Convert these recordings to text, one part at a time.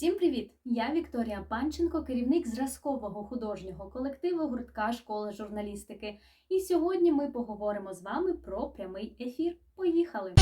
Всім привіт! Я Вікторія Панченко, керівник зразкового художнього колективу гуртка школи журналістики. І сьогодні ми поговоримо з вами про прямий ефір. Поїхали!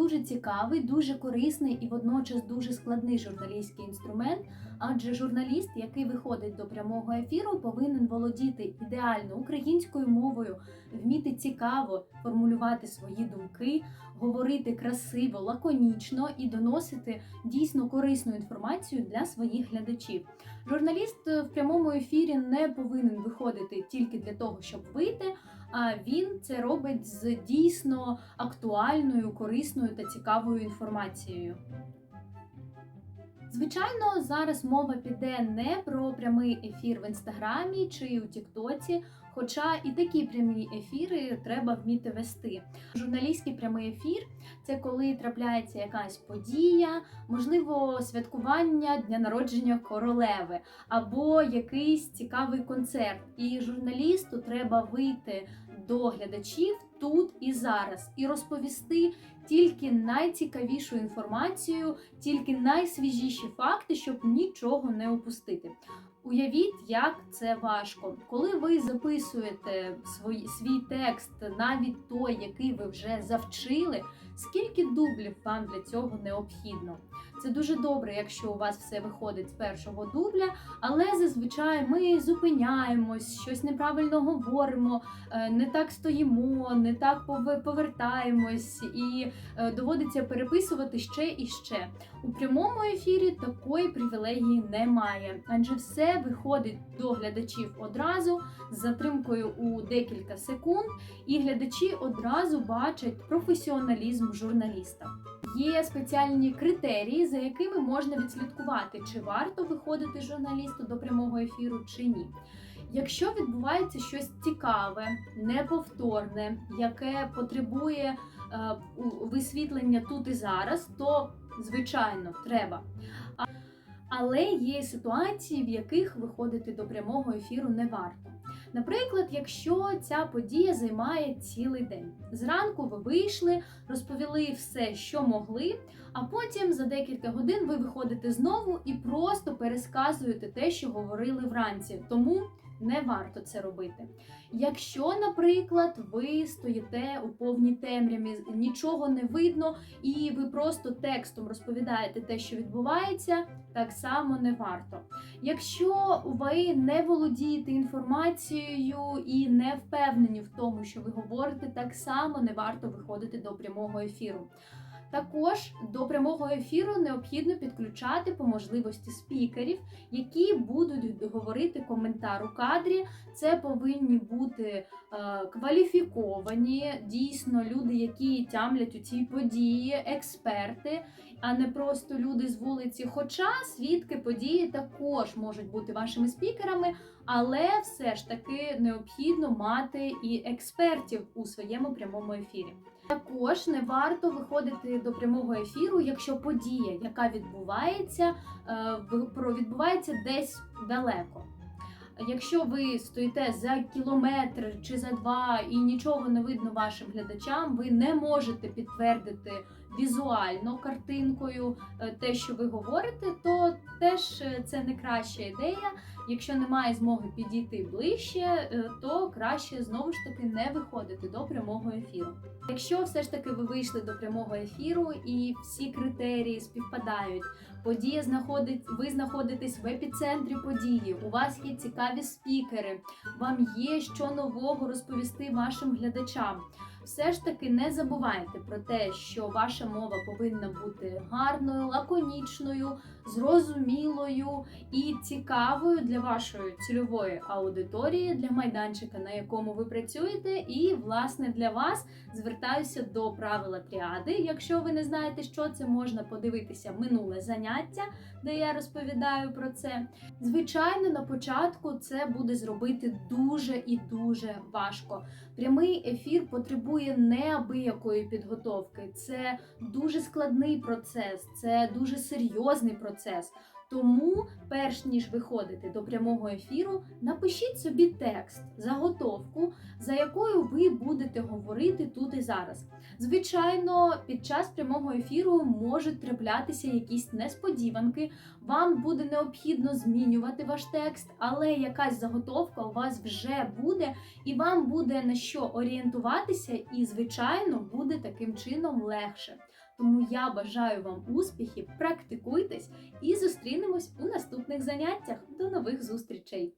Дуже цікавий, дуже корисний і водночас дуже складний журналістський інструмент. Адже журналіст, який виходить до прямого ефіру, повинен володіти ідеально українською мовою, вміти цікаво формулювати свої думки, говорити красиво, лаконічно і доносити дійсно корисну інформацію для своїх глядачів. Журналіст в прямому ефірі не повинен виходити тільки для того, щоб вийти. Він це робить з дійсно актуальною, корисною та цікавою інформацією. Звичайно, зараз мова піде не про прямий ефір в інстаграмі чи у Тіктоці, хоча і такі прямі ефіри треба вміти вести. Журналістський прямий ефір це коли трапляється якась подія, можливо, святкування дня народження королеви або якийсь цікавий концерт. І журналісту треба вийти до глядачів тут і зараз і розповісти тільки найцікавішу інформацію, тільки найсвіжіші факти, щоб нічого не опустити. Уявіть, як це важко, коли ви записуєте свій, свій текст, навіть той, який ви вже завчили. Скільки дублів вам для цього необхідно? Це дуже добре, якщо у вас все виходить з першого дубля, але зазвичай ми зупиняємось, щось неправильно говоримо, е, не так стоїмо, не так повертаємось, і е, доводиться переписувати ще і ще. У прямому ефірі такої привілегії немає, адже все виходить до глядачів одразу з затримкою у декілька секунд, і глядачі одразу бачать професіоналізм журналіста. Є спеціальні критерії, за якими можна відслідкувати, чи варто виходити журналісту до прямого ефіру чи ні. Якщо відбувається щось цікаве, неповторне, яке потребує е, висвітлення тут і зараз, то звичайно треба. Але є ситуації, в яких виходити до прямого ефіру не варто. Наприклад, якщо ця подія займає цілий день. Зранку ви вийшли, розповіли все, що могли, а потім за декілька годин ви виходите знову і просто пересказуєте те, що говорили вранці. Тому не варто це робити. Якщо, наприклад, ви стоїте у повній темряві, нічого не видно, і ви просто текстом розповідаєте те, що відбувається, так само не варто. Якщо ви не володієте інформацією і не впевнені в тому, що ви говорите, так само не варто виходити до прямого ефіру. Також до прямого ефіру необхідно підключати по можливості спікерів, які будуть говорити коментар у кадрі. Це повинні бути е, кваліфіковані, дійсно люди, які тямлять у цій події, експерти, а не просто люди з вулиці. Хоча свідки події також можуть бути вашими спікерами, але все ж таки необхідно мати і експертів у своєму прямому ефірі. Також не варто виходити до прямого ефіру, якщо подія, яка відбувається, е, відбувається десь далеко. Якщо ви стоїте за кілометр чи за два і нічого не видно вашим глядачам, ви не можете підтвердити візуально картинкою е, те, що ви говорите, то теж е, це не краща ідея. Якщо немає змоги підійти ближче, е, то краще знову ж таки не виходити до прямого ефіру. Якщо все ж таки ви вийшли до прямого ефіру і всі критерії співпадають, подія знаходить, ви знаходитесь в епіцентрі події, у вас є цікаві спікери, вам є що нового розповісти вашим глядачам все ж таки не забувайте про те, що ваша мова повинна бути гарною, лаконічною, зрозумілою і цікавою для вашої цільової аудиторії, для майданчика, на якому ви працюєте. І, власне, для вас звертаюся до правила тріади. Якщо ви не знаєте, що це, можна подивитися минуле заняття, де я розповідаю про це. Звичайно, на початку це буде зробити дуже і дуже важко. Прямий ефір потребує неабиякої підготовки. Це дуже складний процес, це дуже серйозний процес. Тому, перш ніж виходити до прямого ефіру, напишіть собі текст, заготовку, за якою ви будете говорити тут і зараз. Звичайно, під час прямого ефіру можуть траплятися якісь несподіванки. Вам буде необхідно змінювати ваш текст, але якась заготовка у вас вже буде, і вам буде на що орієнтуватися, і, звичайно, буде таким чином легше. Тому я бажаю вам успіхів, практикуйтесь і зустрінемось у наступних заняттях. До нових зустрічей!